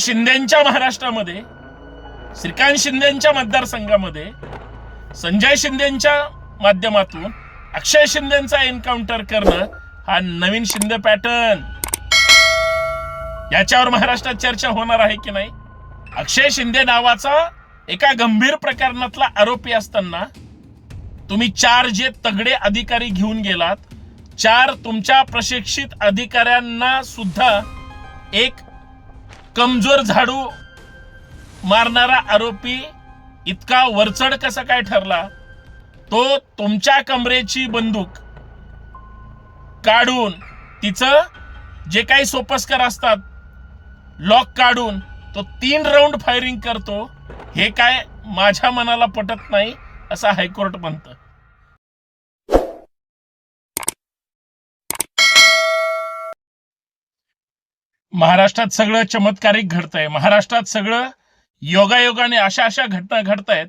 शिंदेच्या महाराष्ट्रामध्ये श्रीकांत शिंदेच्या मतदारसंघामध्ये संजय शिंदेच्या माध्यमातून अक्षय शिंदेचा एन्काउंटर करणं हा नवीन शिंदे पॅटर्न याच्यावर महाराष्ट्रात चर्चा होणार आहे की नाही? अक्षय शिंदे नावाचा एका गंभीर प्रकरणातला आरोपी असताना तुम्ही चार जे तगडे अधिकारी घेऊन गेलात चार तुमच्या प्रशिक्षित अधिकाऱ्यांना सुद्धा एक कमजोर झाडू मारणारा आरोपी इतका वरचढ कसा काय ठरला? तो तुमच्या कमरेची बंदूक काढून तिचं जे काही सोपस्कर असतात लॉक काढून तो तीन राऊंड फायरिंग करतो हे काय माझ्या मनाला पटत नाही असं हायकोर्ट म्हणतं. महाराष्ट्रात सगळं चमत्कारिक घडतंय. महाराष्ट्रात सगळं योगायोगाने अशा अशा घटना घडतायत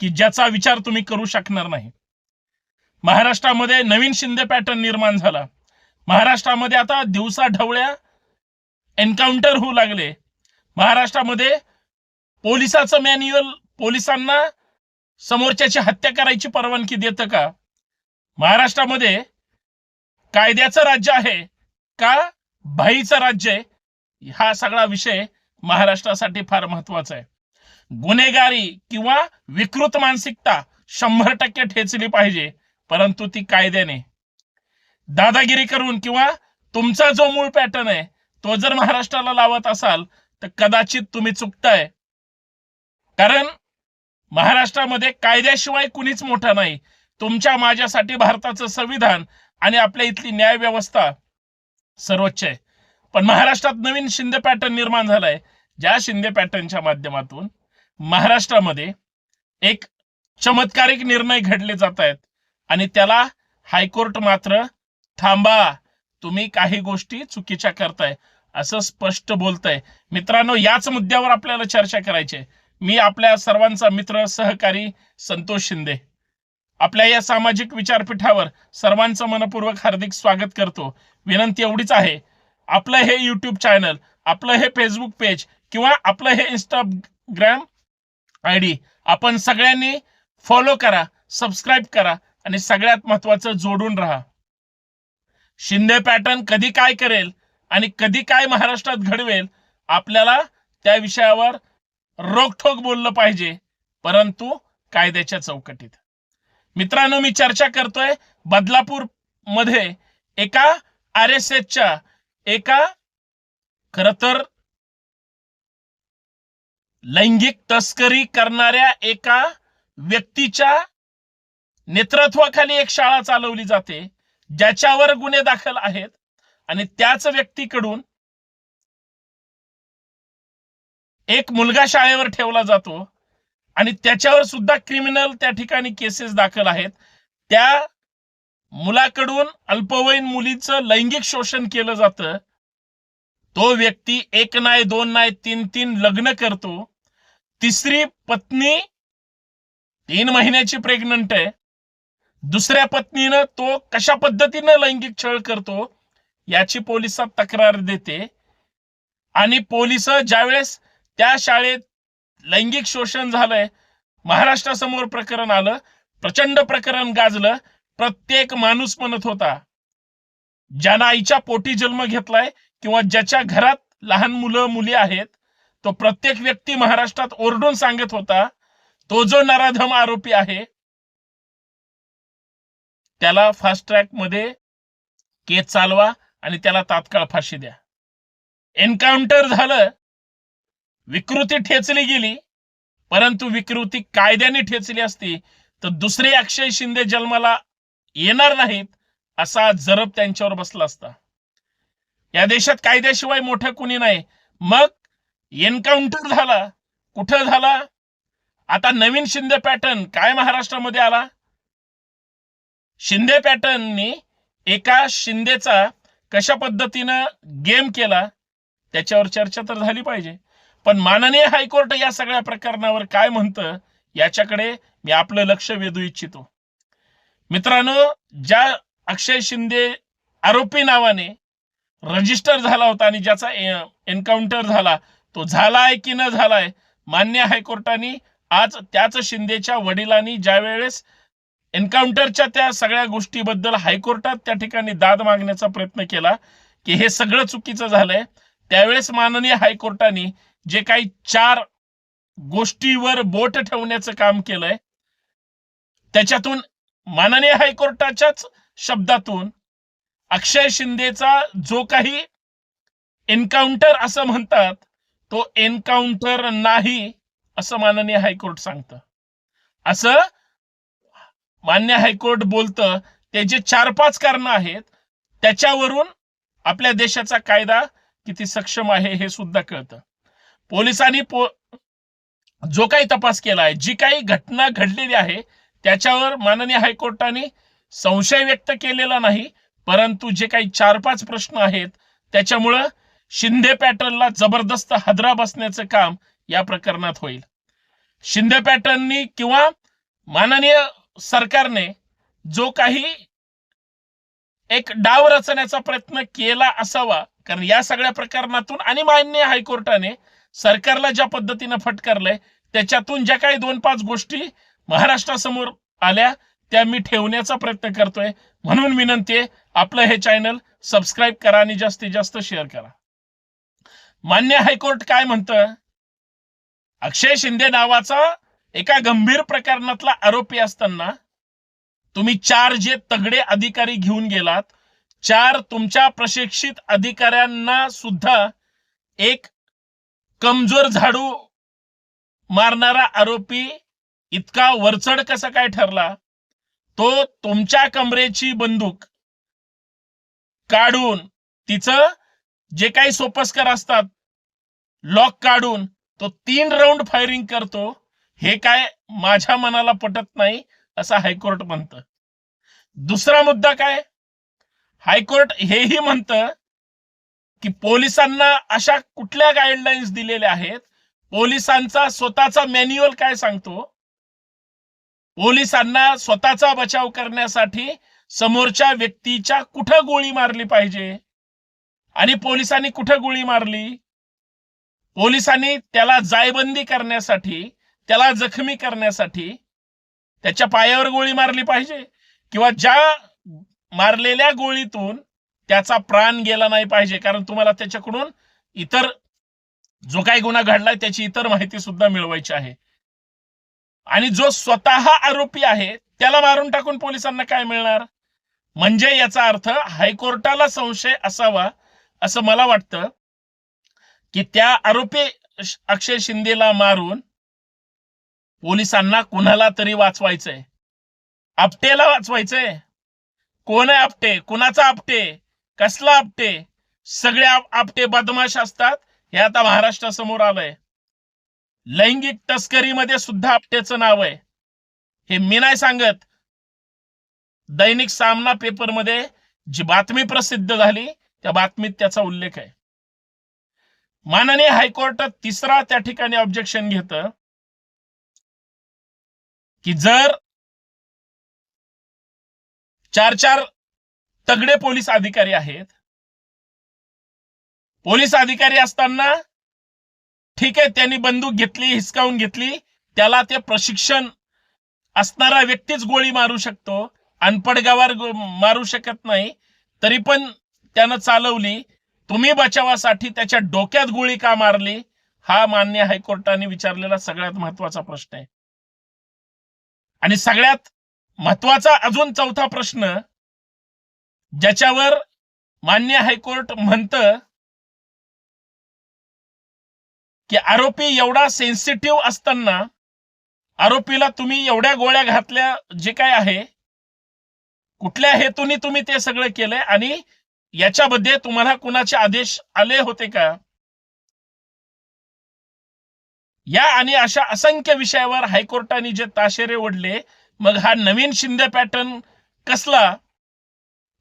की ज्याचा विचार तुम्ही करू शकणार नाही. महाराष्ट्रामध्ये नवीन शिंदे पॅटर्न निर्माण झाला. महाराष्ट्रामध्ये आता दिवसा ढवळ्या एन्काउंटर होऊ लागले. महाराष्ट्रामध्ये पोलिसाचं मॅन्युअल पोलिसांना समोरच्याची हत्या करायची परवानगी देतं का? महाराष्ट्रामध्ये कायद्याचं राज्य आहे का? भाईचं राज्य आहे? हा सगळा विषय महाराष्ट्रासाठी फार महत्त्वाचा आहे. गुन्हेगारी किंवा विकृत मानसिकता शंभर टक्के ठेचली पाहिजे परंतु ती कायद्याने. दादागिरी करून किंवा तुमचा जो मूळ पॅटर्न आहे तो जर महाराष्ट्राला लावत असाल तर कदाचित तुम्ही चुकताय. कारण महाराष्ट्रामध्ये कायद्याशिवाय कुणीच मोठं नाही. तुमच्या माझ्यासाठी भारताचं संविधान आणि आपल्या इथली न्याय व्यवस्था सर्वोच्च आहे. पण महाराष्ट्रात नवीन शिंदे पॅटर्न निर्माण झालाय. ज्या शिंदे पॅटर्नच्या माध्यमातून महाराष्ट्रामध्ये एक चमत्कारिक निर्णय घडले जात आहेत. आणि त्याला हायकोर्ट मात्र थांबा तुम्ही काही गोष्टी चुकीच्या करताय. असं स्पष्ट बोलतंय. मित्रांनो याच मुद्द्यावर आपल्याला चर्चा करायची आहे. मी आपल्या सर्वांचा मित्र सहकारी संतोष शिंदे. आपल्या या सामाजिक विचारपीठावर सर्वांचं मनपूर्वक हार्दिक स्वागत करतो. विनंती एवढीच आहे. आपलं हे यूट्यूब चॅनल आपलं हे फेसबुक पेज किंवा आपलं हे इंस्टाग्राम आय डी आपण सगळ्यांनी फॉलो करा सबस्क्राईब करा आणि सगळ्यात महत्वाचं जोडून राहा. शिंदे पॅटर्न कधी काय करेल आणि कधी काय महाराष्ट्रात घडवेल आपल्याला त्या विषयावर रोखठोक बोललं पाहिजे परंतु कायद्याच्या चौकटीत. मित्रांनो मी चर्चा करतोय बदलापूरमध्ये एका आर एस एसच्या एका खर तर लैंगिक तस्करी करणाऱ्या एका व्यक्तीच्या नेतृत्वाखाली एक शाळा चालवली जाते ज्याच्यावर गुन्हे दाखल आहेत आणि त्याच व्यक्तीकडून एक मुलगा शाळेवर ठेवला जातो आणि त्याच्यावर सुद्धा क्रिमिनल त्या ठिकाणी केसेस दाखल आहेत. त्या मुलाकडून अल्पवयीन मुलीचं लैंगिक शोषण केलं जातं. तो व्यक्ती एक नाही दोन नाही तीन तीन लग्न करतो. तिसरी पत्नी तीन महिन्याची प्रेग्नंट आहे. दुसऱ्या पत्नीनं तो कशा पद्धतीनं लैंगिक छळ करतो याची पोलिसात तक्रार देते. आणि पोलीस ज्यावेळेस त्या शाळेत लैंगिक शोषण झालंय महाराष्ट्रासमोर प्रकरण आलं प्रचंड प्रकरण गाजलं प्रत्येक माणूस म्हणत होता ज्यानं आईच्या पोटी जन्म घेतलाय किंवा ज्याच्या घरात लहान मुलं मुली आहेत तो प्रत्येक व्यक्ती महाराष्ट्रात ओरडून सांगत होता तो जो नराधम आरोपी आहे त्याला फास्ट ट्रॅकमध्ये केस चालवा आणि त्याला तात्काळ फाशी द्या. एन्काउंटर झालं विकृती ठेचली गेली परंतु विकृती कायद्याने ठेचली असती तर दुसरे अक्षय शिंदे जन्माला येणार नाहीत असा जरब त्यांच्यावर बसला असता. या देशात कायद्याशिवाय मोठं कुणी नाही. मग एन्काउंटर झाला. कुठं झाला? आता नवीन शिंदे पॅटर्न काय महाराष्ट्रामध्ये आला? शिंदे पॅटर्ननी एका शिंदेचा कशा पद्धतीनं गेम केला? त्याच्यावर चर्चा तर झाली पाहिजे. पण माननीय हायकोर्ट या सगळ्या प्रकरणावर काय म्हणतं? याच्याकडे मी आपलं लक्ष वेधू इच्छितो. मित्रांनो ज्या अक्षय शिंदे आरोपी नावाने रजिस्टर झाला होता आणि ज्याचा एन्काउंटर झाला तो झालाय की न झालाय मान्य हायकोर्टाने आज त्याच शिंदेच्या वडिलांनी ज्या वेळेस एन्काउंटरच्या त्या सगळ्या गोष्टीबद्दल हायकोर्टात त्या ठिकाणी दाद मागण्याचा प्रयत्न केला की हे सगळं चुकीचं झालंय त्यावेळेस माननीय हायकोर्टाने जे काही चार गोष्टीवर बोट ठेवण्याचं काम केलंय त्याच्यातून माननीय हायकोर्टाच्याच शब्दातून अक्षय शिंदेचा जो काही एन्काउंटर असं म्हणतात तो एन्काउंटर नाही असं माननीय हायकोर्ट सांगतं. असं मान्य हायकोर्ट बोलतं ते जे चार पाच कारण आहेत. त्याच्यावरून आपल्या देशाचा कायदा किती सक्षम आहे हे सुद्धा कळतं. पोलिसांनी पो जो काही तपास केला आहे जी काही घटना घडलेली आहे त्याच्यावर माननीय हायकोर्टाने संशय व्यक्त केलेला नाही परंतु जे काही चार पाच प्रश्न आहेत त्याच्यामुळं शिंदे पॅटर्नला जबरदस्त हादरा बसण्याचं काम या प्रकरणात होईल. शिंदे पॅटर्ननी किंवा माननीय सरकारने जो काही एक डाव रचण्याचा प्रयत्न केला असावा कारण या सगळ्या प्रकरणातून आणि मान्य हायकोर्टाने सरकारला ज्या पद्धतीनं फटकारलंय त्याच्यातून ज्या काही दोन पाच गोष्टी महाराष्ट्रासमोर आल्या त्या मी ठेवण्याचा प्रयत्न करतोय. म्हणून विनंती आहे आपलं हे चॅनल सबस्क्राईब करा आणि जास्तीत जास्त शेअर करा. मान्य हायकोर्ट काय म्हणतं? अक्षय शिंदे नावाचा एका गंभीर प्रकरणातला आरोपी असताना तुम्ही चार जे तगडे अधिकारी घेऊन गेलात चार तुमच्या प्रशिक्षित अधिकाऱ्यांना सुद्धा एक कमजोर झाडू मारणारा आरोपी इतका वरचढ कसा काय ठरला? तो तुमच्या कमरेची बंदूक काढून तिचं जे काही सोपस्कर असतात लॉक काढून तो तीन राऊंड फायरिंग करतो हे काय माझ्या मनाला पटत नाही असं हायकोर्ट म्हणतं. दुसरा मुद्दा काय? हायकोर्ट हेही म्हणतं की पोलिसांना अशा कुठल्या गाईडलाईन्स दिलेल्या आहेत? पोलिसांचा स्वतःचा मॅन्युअल काय सांगतो? पोलिसांना स्वतःचा बचाव करण्यासाठी समोरच्या व्यक्तीच्या कुठं गोळी मारली पाहिजे? आणि पोलिसांनी कुठं गोळी मारली? पोलिसांनी त्याला जायबंदी करण्यासाठी त्याला जखमी करण्यासाठी त्याच्या पायावर गोळी मारली पाहिजे? किंवा ज्या मारलेल्या गोळीतून त्याचा प्राण गेला नाही पाहिजे? कारण तुम्हाला त्याच्याकडून इतर जो काही गुन्हा घडलाय त्याची इतर माहिती सुद्धा मिळवायची आहे. आणि जो स्वतः आरोपी आहे त्याला मारून टाकून पोलिसांना काय मिळणार? म्हणजे याचा अर्थ हायकोर्टाला संशय असावा असं मला वाटतं की त्या आरोपी अक्षय शिंदेला मारून पोलिसांना कुणाला तरी वाचवायचंय. आपटेला वाचवायचंय. कोण आहे आपटे? कुणाचा आपटे? कसला आपटे? सगळे आपटे बदमाश असतात. हे आता महाराष्ट्रासमोर आलंय. लैंगिक तस्करीमध्ये सुद्धा आपटेचं नाव आहे. हे मी नाही सांगत. दैनिक सामना पेपरमध्ये जी बातमी प्रसिद्ध झाली त्या बातमीत त्याचा उल्लेख आहे. माननीय हायकोर्ट तिसरा त्या ठिकाणी ऑब्जेक्शन घेत की जर चार चार तगडे पोलीस अधिकारी आहेत पोलीस अधिकारी असताना ठीक आहे त्यांनी बंदूक घेतली हिसकावून घेतली. त्याला ते प्रशिक्षण असणारा व्यक्तीच गोळी मारू शकतो. अनपडगावर मारू शकत नाही. तरी पण त्यानं चालवली. तुम्ही बचावासाठी त्याच्या डोक्यात गोळी का मारली? हा मान्य हायकोर्टाने विचारलेला सगळ्यात महत्त्वाचा प्रश्न आहे. आणि सगळ्यात महत्त्वाचा अजून चौथा प्रश्न ज्याच्यावर मान्य हायकोर्ट म्हणतं की आरोपी एवढा सेन्सिटिव्ह असताना आरोपीला तुम्ही एवढ्या गोळ्या घातल्या जे काय आहे कुठल्या हेतूने तुम्ही ते सगळं केलंय आणि याच्यामध्ये तुम्हाला कुणाचे आदेश आले होते का? या आणि अशा असंख्य विषयावर हायकोर्टाने जे ताशेरे ओढले मग हा नवीन शिंदे पॅटर्न कसला?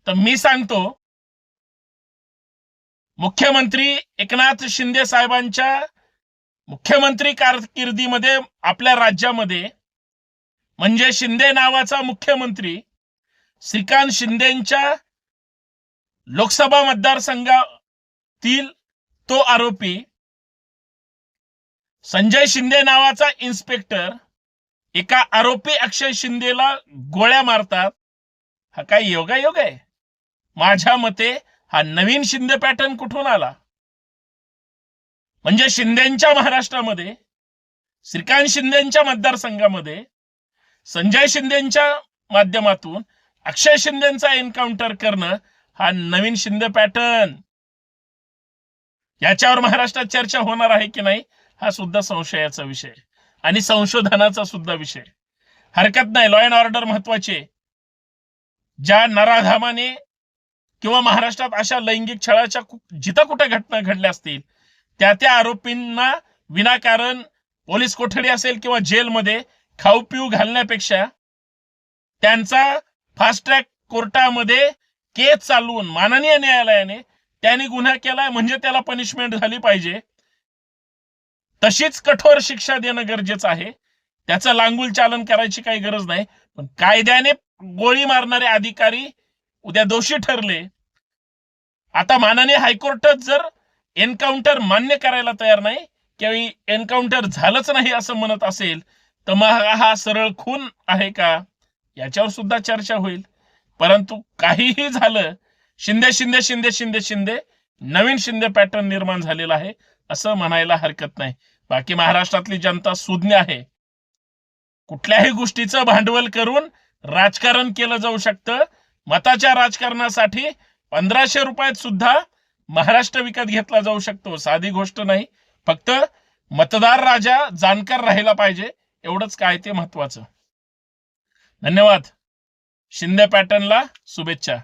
तर मी सांगतो मुख्यमंत्री एकनाथ शिंदे साहेबांच्या मुख्यमंत्री कारकिर्दीमध्ये आपल्या राज्यामध्ये म्हणजे शिंदे नावाचा मुख्यमंत्री श्रीकांत शिंदेच्या लोकसभा मतदारसंघातील तो आरोपी संजय शिंदे नावाचा इन्स्पेक्टर एका आरोपी अक्षय शिंदेला गोळ्या मारतात. हा काय योगायोग आहे? माझ्या मते हा नवीन शिंदे पॅटर्न कुठून आला? म्हणजे शिंदेच्या महाराष्ट्रामध्ये श्रीकांत शिंदेच्या मतदारसंघामध्ये संजय शिंदेच्या माध्यमातून अक्षय शिंदेचा एन्काउंटर करणं हा नवीन शिंदे पॅटर्न याच्यावर महाराष्ट्रात चर्चा होणार आहे की नाही हा सुद्धा संशयाचा विषय. आणि संशोधनाचा सुद्धा विषय. हरकत नाही लॉ अँड ऑर्डर महत्त्वाचे. ज्या नराधामाने किंवा महाराष्ट्रात अशा लैंगिक छळाच्या जिथं कुठे घटना घडल्या असतील त्या त्या आरोपींना विनाकारण पोलीस कोठडी असेल किंवा जेलमध्ये खाऊ पिऊ घालण्यापेक्षा त्यांचा फास्ट ट्रॅक कोर्टामध्ये केस चालवून माननीय न्यायालयाने त्यांनी गुन्हा केलाय म्हणजे त्याला पनिशमेंट झाली पाहिजे. तशीच कठोर शिक्षा देणं गरजेचं आहे. त्याचं लांगुल चालन करायची काही गरज नाही. पण कायद्याने गोळी मारणारे अधिकारी उद्या दोषी ठरले. आता माननीय हायकोर्टच जर एन्काउंटर मान्य करायला तयार नाही किंवा एन्काउंटर झालंच नाही असं म्हणत असेल तर मग हा सरळ खून आहे का? याच्यावर सुद्धा चर्चा होईल. परंतु काहीही झालं शिंदे शिंदे शिंदे शिंदे शिंदे नवीन शिंदे पॅटर्न निर्माण झालेला आहे असं म्हणायला हरकत नाही. बाकी महाराष्ट्रातली जनता सुज्ञ आहे. कुठल्याही गोष्टीचं भांडवल करून राजकारण केलं जाऊ शकतं. मताच्या राजकारणासाठी पंधराशे रुपयात सुद्धा महाराष्ट्र विकत घेतला जाऊ शकतो साधी गोष्ट नाही. फक्त मतदार राजा जाणकार राहिला पाहिजे एवढंच काय ते महत्वाचं. धन्यवाद. शिंदे पॅटर्नला शुभेच्छा.